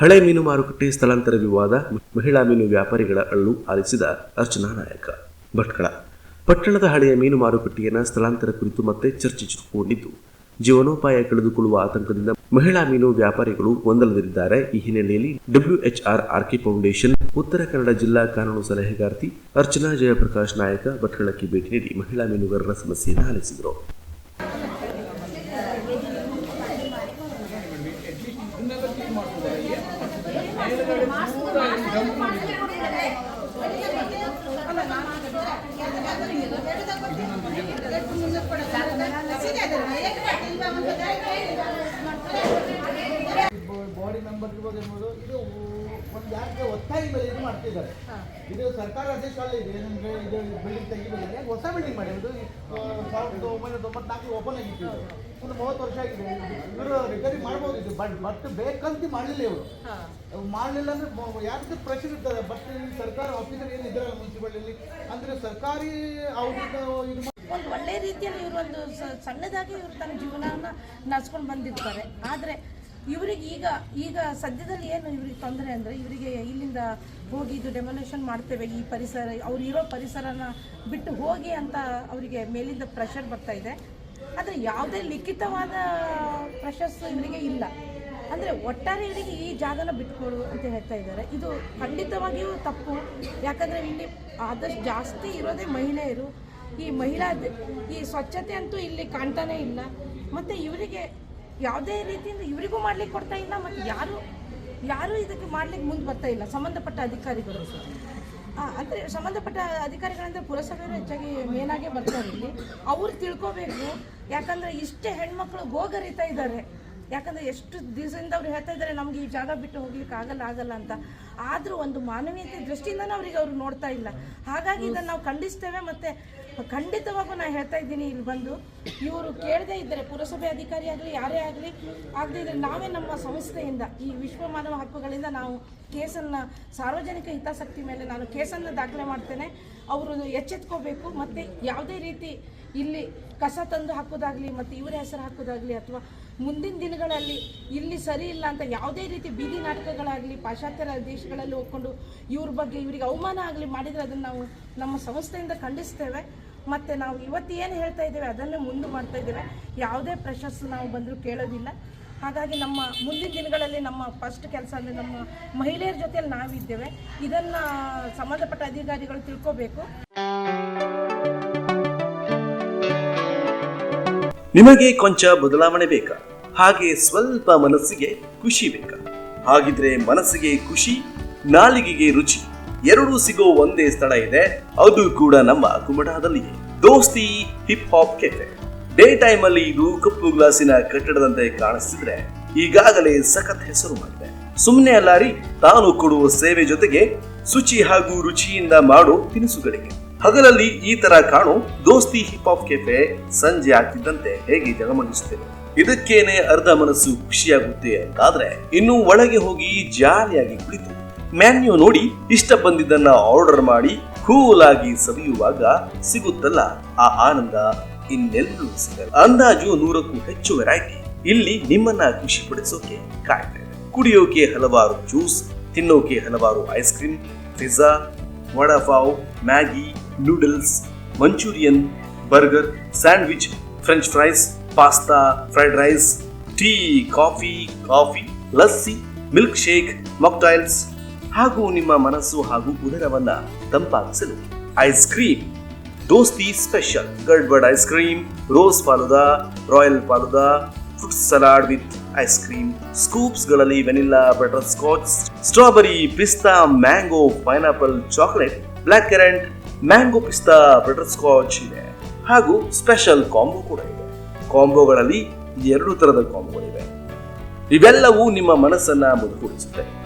ಹಳೆ ಮೀನು ಮಾರುಕಟ್ಟೆ ಸ್ಥಳಾಂತರ ವಿವಾದ ಮಹಿಳಾ ಮೀನು ವ್ಯಾಪಾರಿಗಳ ಅಳ್ಳು ಆಲಿಸಿದ ಅರ್ಚನಾ ನಾಯಕ. ಭಟ್ಕಳ. ಪಟ್ಟಣದ ಹಳೆಯ ಮೀನು ಮಾರುಕಟ್ಟೆಯನ್ನು ಸ್ಥಳಾಂತರ ಕುರಿತು ಮತ್ತೆ ಚರ್ಚೆ ಚುರುಕುಗೊಂಡಿದ್ದು ಜೀವನೋಪಾಯ ಕಳೆದುಕೊಳ್ಳುವ ಆತಂಕದಿಂದ ಮಹಿಳಾ ಮೀನು ವ್ಯಾಪಾರಿಗಳು ಗೊಂದಲದಲ್ಲಿದ್ದಾರೆ. ಈ ಹಿನ್ನೆಲೆಯಲ್ಲಿ ಡಬ್ಲ್ಯೂಎಚ್ಆರ್ ಆರ್ಕೆ ಫೌಂಡೇಶನ್, ಉತ್ತರ ಕನ್ನಡ ಜಿಲ್ಲಾ ಕಾನೂನು ಸಲಹೆಗಾರ್ತಿ ಅರ್ಚನಾ ಜಯಪ್ರಕಾಶ್ ನಾಯಕ ಭಟ್ಕಳಕ್ಕೆ ಭೇಟಿ ನೀಡಿ ಮಹಿಳಾ ಮೀನುಗಾರರ ಸಮಸ್ಯೆಯನ್ನು ಆಲಿಸಿದರು. ಮುಂದಕ್ಕೆ ಕೊಡಲ್ಲ ಬಾಡಿ ಮೆಂಬರ್ ಇರ್ಬೋದು ಇರ್ಬೋದು ಇದು ಒಂದು ಯಾರಿಗೆ ಒತ್ತಾಯ ಮೇಲೆ ಇದು ಮಾಡ್ತಿದ್ದಾರೆ. ಇದು ಸರ್ಕಾರ ಆದೇಶವಲ್ಲ ಇದೆ ಏನಂದ್ರೆ ಇದು ಬಿಲ್ಡಿಂಗ್ ತೆಗಿಬೇಕಿದ್ರೆ ಹೊಸ ಬಿಲ್ಡಿಂಗ್ ಮಾಡಿ ಇದು ಆ, ಸಾವಿರದ ಒಂಬೈನೂರ ತೊಂಬತ್ನಾಲ್ಕು ಓಪನ್ ಆಗಿತ್ತು. ಒಂದು ಮೂವತ್ತು ವರ್ಷ ಆಗಿದೆ. ಇವರು ರಿಪೇರಿ ಮಾಡ್ಬೋದು ಇದು ಬಟ್ ಬಟ್ ಬೇಕಂತ ಮಾಡಲಿಲ್ಲ ಇವರು. ಮಾಡಲಿಲ್ಲ ಅಂದ್ರೆ ಯಾಕೆ ಯಾರಿಗೆ ಪ್ರೆಷರ್ ಇರ್ತದೆ. ಬಟ್ ಸರ್ಕಾರ ಆಫೀಸರ್ ಏನು ಇದ್ದಾರಲ್ಲ ಮುನ್ಸಿಪಾಲಿಟಿಯಲ್ಲಿ ಅಂದ್ರೆ ಸರ್ಕಾರಿ ಅವ್ರಿಗೆ ಇದು ಒಂದು ಒಳ್ಳೆ ರೀತಿಯಲ್ಲಿ ಇವರು ಒಂದು ಸಣ್ಣದಾಗಿ ಇವರು ತನ್ನ ಜೀವನವನ್ನು ನಡೆಸ್ಕೊಂಡು ಬಂದಿರ್ತಾರೆ. ಆದರೆ ಇವರಿಗೆ ಈಗ ಈಗ ಸದ್ಯದಲ್ಲಿ ಏನು ಇವ್ರಿಗೆ ತೊಂದರೆ ಅಂದರೆ ಇವರಿಗೆ ಇಲ್ಲಿಂದ ಹೋಗಿ ಇದು ಡೆಮೊಲೇಷನ್ ಮಾಡ್ತೇವೆ, ಈ ಪರಿಸರ, ಅವ್ರು ಇರೋ ಪರಿಸರನ ಬಿಟ್ಟು ಹೋಗಿ ಅಂತ ಅವರಿಗೆ ಮೇಲಿಂದ ಪ್ರೆಷರ್ ಬರ್ತಾ ಇದೆ. ಆದರೆ ಯಾವುದೇ ಲಿಖಿತವಾದ ಪ್ರೆಷರ್ಸ್ ಇವರಿಗೆ ಇಲ್ಲ. ಅಂದರೆ ಒಟ್ಟಾರೆ ಇವರಿಗೆ ಈ ಜಾಗನ ಬಿಟ್ಕೊಡು ಅಂತ ಹೇಳ್ತಾ ಇದ್ದಾರೆ. ಇದು ಖಂಡಿತವಾಗಿಯೂ ತಪ್ಪು. ಯಾಕಂದರೆ ಇಲ್ಲಿ ಆದಷ್ಟು ಜಾಸ್ತಿ ಇರೋದೇ ಮಹಿಳೆಯರು. ಈ ಮಹಿಳಾ, ಈ ಸ್ವಚ್ಛತೆ ಅಂತೂ ಇಲ್ಲಿ ಕಾಣ್ತಾನೇ ಇಲ್ಲ. ಮತ್ತು ಇವರಿಗೆ ಯಾವುದೇ ರೀತಿಯಿಂದ ಇವರಿಗೂ ಮಾಡ್ಲಿಕ್ಕೆ ಕೊಡ್ತಾ ಇಲ್ಲ ಮತ್ತು ಯಾರು ಯಾರು ಇದಕ್ಕೆ ಮಾಡ್ಲಿಕ್ಕೆ ಮುಂದೆ ಬರ್ತಾ ಇಲ್ಲ. ಸಂಬಂಧಪಟ್ಟ ಅಧಿಕಾರಿಗಳು ಅಂದರೆ ಸಂಬಂಧಪಟ್ಟ ಅಧಿಕಾರಿಗಳಂದರೆ ಪುರಸಭೆಯವರು ಹೆಚ್ಚಾಗಿ ಮೇನಾಗೆ ಬರ್ತಾರೆ ಇಲ್ಲಿ. ಅವ್ರು ತಿಳ್ಕೊಬೇಕು. ಯಾಕಂದರೆ ಇಷ್ಟೇ ಹೆಣ್ಮಕ್ಳು ಗೋಗರಿತಾ ಇದ್ದಾರೆ. ಯಾಕಂದರೆ ಎಷ್ಟು ದಿವಸದಿಂದ ಅವ್ರು ಹೇಳ್ತಾ ಇದ್ದಾರೆ, ನಮಗೆ ಈ ಜಾಗ ಬಿಟ್ಟು ಹೋಗ್ಲಿಕ್ಕೆ ಆಗಲ್ಲ ಆಗಲ್ಲ ಅಂತ. ಆದರೂ ಒಂದು ಮಾನವೀಯತೆ ದೃಷ್ಟಿಯಿಂದನೂ ಅವ್ರಿಗೆ ಅವರು ನೋಡ್ತಾ ಇಲ್ಲ. ಹಾಗಾಗಿ ಇದನ್ನು ನಾವು ಖಂಡಿಸ್ತೇವೆ ಮತ್ತು ಖಂಡಿತವಾಗೂ ನಾನು ಹೇಳ್ತಾ ಇದ್ದೀನಿ, ಇಲ್ಲಿ ಬಂದು. ಇವರು ಕೇಳದೇ ಇದ್ದರೆ, ಪುರಸಭೆ ಅಧಿಕಾರಿ ಆಗಲಿ, ಯಾರೇ ಆಗಲಿ. ಆಗದೇ ಇದ್ದರೆ ನಾವೇ ನಮ್ಮ ಸಂಸ್ಥೆಯಿಂದ, ಈ ವಿಶ್ವ ಮಾನವ ಹಕ್ಕುಗಳಿಂದ ನಾವು ಕೇಸನ್ನು ಸಾರ್ವಜನಿಕ ಹಿತಾಸಕ್ತಿ ಮೇಲೆ ನಾನು ಕೇಸನ್ನು ದಾಖಲೆ ಮಾಡ್ತೇನೆ. ಅವರು ಎಚ್ಚೆತ್ಕೋಬೇಕು, ಮತ್ತು ಯಾವುದೇ ರೀತಿ ಇಲ್ಲಿ ಕಸ ತಂದು ಹಾಕೋದಾಗಲಿ, ಮತ್ತು ಇವರ ಹೆಸರು ಹಾಕೋದಾಗಲಿ, ಅಥವಾ ಮುಂದಿನ ದಿನಗಳಲ್ಲಿ ಇಲ್ಲಿ ಸರಿ ಇಲ್ಲ ಅಂತ ಯಾವುದೇ ರೀತಿ ಬೀದಿ ನಾಟಕಗಳಾಗಲಿ, ಪಾಶ್ಚಾತ್ಯ ದೇಶಗಳಲ್ಲಿ ಹೋಗ್ಕೊಂಡು ಇವ್ರ ಬಗ್ಗೆ ಇವರಿಗೆ ಅವಮಾನ ಆಗಲಿ ಮಾಡಿದರೆ ಅದನ್ನು ನಾವು ನಮ್ಮ ಸಂಸ್ಥೆಯಿಂದ ಖಂಡಿಸ್ತೇವೆ. ಮತ್ತು ನಾವು ಇವತ್ತು ಏನು ಹೇಳ್ತಾ ಇದ್ದೇವೆ, ಅದನ್ನೇ ಮುಂದೆ ಮಾಡ್ತಾ ಇದ್ದೇವೆ. ಯಾವುದೇ ಪ್ರಶಸ್ತಿ ನಾವು ಬಂದರೂ ಕೇಳೋದಿಲ್ಲ. ಹಾಗಾಗಿ ನಮ್ಮ ಮುಂದಿನ ದಿನಗಳಲ್ಲಿ ನಮ್ಮ ಫಸ್ಟ್ ಕೆಲಸ ಅಂದರೆ ನಮ್ಮ ಮಹಿಳೆಯರ ಜೊತೆಯಲ್ಲಿ ನಾವಿದ್ದೇವೆ. ಇದನ್ನು ಸಂಬಂಧಪಟ್ಟ ಅಧಿಕಾರಿಗಳು ತಿಳ್ಕೋಬೇಕು. ನಿಮಗೆ ಕೊಂಚ ಬದಲಾವಣೆ ಬೇಕಾ? ಹಾಗೆ ಸ್ವಲ್ಪ ಮನಸ್ಸಿಗೆ ಖುಷಿ ಬೇಕಾ? ಹಾಗಿದ್ರೆ ಮನಸ್ಸಿಗೆ ಖುಷಿ, ನಾಲಿಗೆಗೆ ರುಚಿ. ಎರಡೂ ಸಿಗೋ ಒಂದೇ ಸ್ಥಳ ಇದೆ. ಅದು ಕೂಡ ನಮ್ಮ ಕುಮಟಾದಲ್ಲಿಯೇ Dosti hip hop cafe day time ಅಲ್ಲಿ ಇದು ಕಪ್ಪು ಗ್ಲಾಸಿನ ಕಟ್ಟಡದಂತೆ ಕಾಣಿಸ್ತಿದ್ರೆ ಈಗಾಗಲೇ ಸಖತ್ ಹೆಸರು ಮಾಡಿದೆ. ಸುಮ್ಮನೆ ಅಲ್ಲಾರಿ ತಾನು ಕೊಡುವ ಸೇವೆ ಜೊತೆಗೆ ಶುಚಿ ಹಾಗೂ ರುಚಿಯಿಂದ ಮಾಡೋ ತಿನಿಸುಗಳಿಗೆ. ಹಗಲಲ್ಲಿ ಈ ತರ ಕಾಣೋ ದೋಸ್ತಿ ಹಿಪ್ ಹಾಪ್ ಕೆಫೆ ಸಂಜೆ ಆಗ್ತಿದ್ದಂತೆ ಹೇಗೆ ಜಗಮಗಿಸುತ್ತೇವೆ ಇದಕ್ಕೇನೆ ಅರ್ಧ ಮನಸ್ಸು ಖುಷಿಯಾಗುತ್ತೆ ಅಂತಾದ್ರೆ ಇನ್ನು ಒಳಗೆ ಹೋಗಿ ಜಾಲಿಯಾಗಿ ಕುಳಿತು ಮ್ಯಾನ್ಯೂ ನೋಡಿ ಇಷ್ಟ ಬಂದಿದ್ದನ್ನ ಆರ್ಡರ್ ಮಾಡಿ ಕೂಲ್ ಆಗಿ ಸವಿಯುವಾಗ ಸಿಗುತ್ತಲ್ಲ ಆ ಆನಂದ ಇನ್ನೆಲ್ಲೂ ಸಿಗಲ್ಲ. ಅಂದಾಜು ನೂರಕ್ಕೂ ಹೆಚ್ಚು ವೆರೈಟಿ ಇಲ್ಲಿ ನಿಮ್ಮನ್ನ ಖುಷಿ ಪಡಿಸೋಕೆ ಕುಡಿಯೋಕೆ ಹಲವಾರು ಜ್ಯೂಸ್, ತಿನ್ನೋಕೆ ಹಲವಾರು ice cream pizza vada pav, Maggi noodles Manchurian burger sandwich French fries pasta fried rice tea coffee coffee lassi milkshake mocktails ಹಾಗೂ ನಿಮ್ಮ ಮನಸ್ಸು ಹಾಗೂ ಉದರವನ್ನ ತಂಪಾಗಿಸಲು ice cream. Dosti special. Gadbad ice cream, rose falooda royal falooda fruit salad with ice cream. ಸ್ಕೂಪ್ಸ್ಗಳಲ್ಲಿ vanilla, butterscotch, strawberry, pista, mango, pineapple, chocolate, blackcurrant mango, pista, butterscotch ಇದೆ. ಹಾಗೂ special combo ಕೂಡ ಇದೆ. ಕಾಂಬೋಗಳಲ್ಲಿ ಎರಡು ತರದ ಕಾಂಬೋಗಳಿವೆ. ಇವೆಲ್ಲವೂ ನಿಮ್ಮ ಮನಸ್ಸನ್ನ ಮುದುಗೂಡಿಸುತ್ತೆ